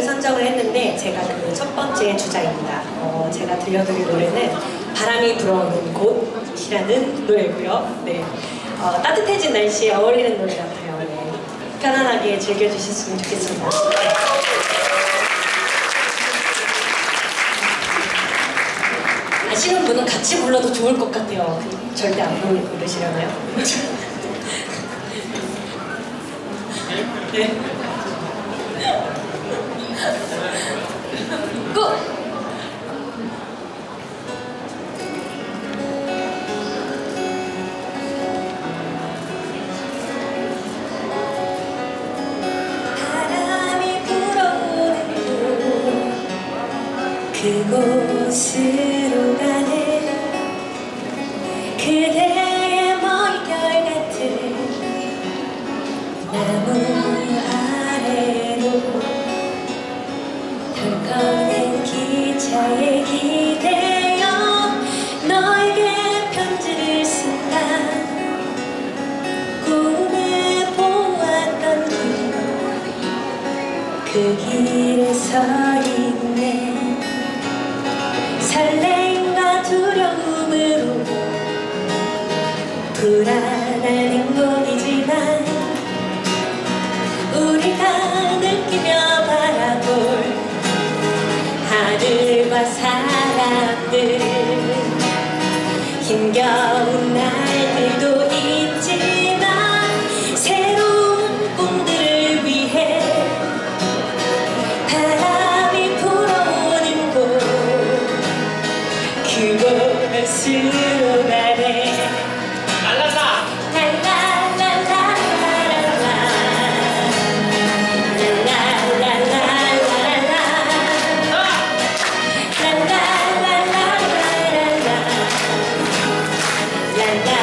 곡을 선정을 했는데 제가 그 첫 번째 주자입니다. 어, 제가 들려드릴 노래는 바람이 불어오는 곳이라는 노래고요. 네. 어, 따뜻해진 날씨에 어울리는 노래 같아요. 네. 편안하게 즐겨주셨으면 좋겠습니다. 아시는 분은 같이 불러도 좋을 것 같아요. 그, 절대 안 부르- 부르시려나요? 네. 곳 그곳으로 가는 그대의 머릿결 같은 나무 그 길에 서 있네. 설렘 la la